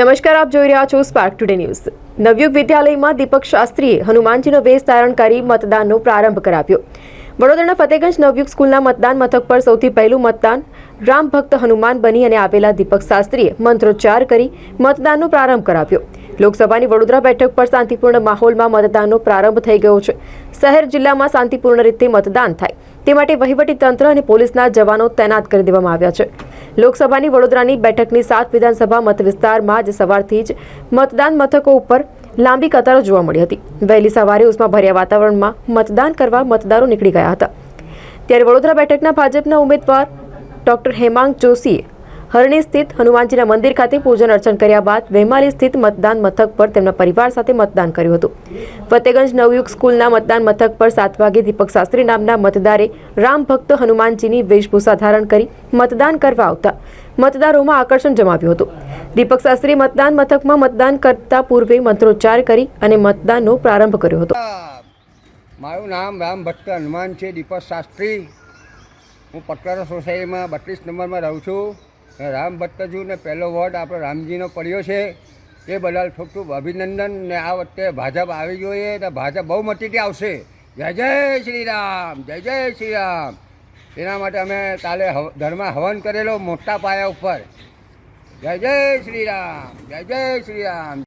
નમસ્કાર, આપ જોઈ રહ્યા છો સ્પાર્ક ટુડે ન્યૂઝ નવયુગ વિદ્યાલયમાં દીપક શાસ્ત્રીએ હનુમાનજીનો વેશ ધારણ કરી મતદાનનો પ્રારંભ કરાવ્યો. વડોદરાના ફતેગંજ નવયુગ સ્કૂલના મતદાન મથક પર સૌથી પહેલું મતદાન રામ ભક્ત હનુમાન બની અને આવેલા દીપક શાસ્ત્રીએ મંત્રોચ્ચાર કરી મતદાનનો પ્રારંભ કરાવ્યો. લોકસભાની વડોદરા બેઠક પર શાંતિપૂર્ણ માહોલમાં મતદાનનો પ્રારંભ થઈ ગયો છે. શહેર જિલ્લામાં શાંતિપૂર્ણ રીતે મતદાન થાય. તે માટે વહીવટી તંત્ર અને પોલીસના જવાનો તૈનાત કરી દેવામાં આવ્યા છે. લોકસભાની વડોદરાની બેઠકની સાત વિધાનસભા મત વિસ્તારમાં આજે સવારથી જ મતદાન મથકો ઉપર લાંબી કતારો જોવા મળી હતી. વહેલી સવારે ઉષ્માભર્યા વાતાવરણમાં મતદાન કરવા મતદારો નીકળી ગયા હતા. ત્યારે વડોદરા બેઠકના ભાજપના ઉમેદવાર ડોક્ટર હેમાંગ જોશીએ હરણી સ્થિત હનુમાનજીના મંદિર ખાતે પૂજન અર્ચન કર્યા બાદ વેમાલી સ્થિત મતદાન મથક પર તેમના પરિવાર સાથે મતદાન કર્યું હતું. ફતેગંજ નવયુગ સ્કૂલના મતદાન મથક પર સાત વાગે દીપક શાસ્ત્રી નામના મતદારે રામ ભક્ત હનુમાનજીની વેશભૂષા ધારણ કરી મતદાન કરવા આવતા મતદારોમાં આકર્ષણ જમાવ્યું હતું. દીપક શાસ્ત્રી મતદાન મથકમાં મતદાન કરતા પૂર્વે મંત્રોચ્ચાર કરી અને મતદાનનો પ્રારંભ કર્યો હતો. મારું નામ રામ ભટ્ટ હનુમાન છે, દીપક શાસ્ત્રી. હું પટવારા સોસાયટીમાં બત્રીસ નંબરમાં રહું છું. રામ ભટ્ટજીને પહેલો વોટ આપણો રામજીનો પડ્યો છે. તે બદલ ખૂબ ખૂબ અભિનંદન ને આ વખતે ભાજપ આવી જોઈએ તો ભાજપ બહુ મટીટી આવશે. જય જય શ્રી રામ જય જય શ્રી રામ એના માટે અમે કાલે ઘરમાં હવન કરેલો મોટા પાયા ઉપર. જય જય શ્રી રામ જય જય શ્રી રામ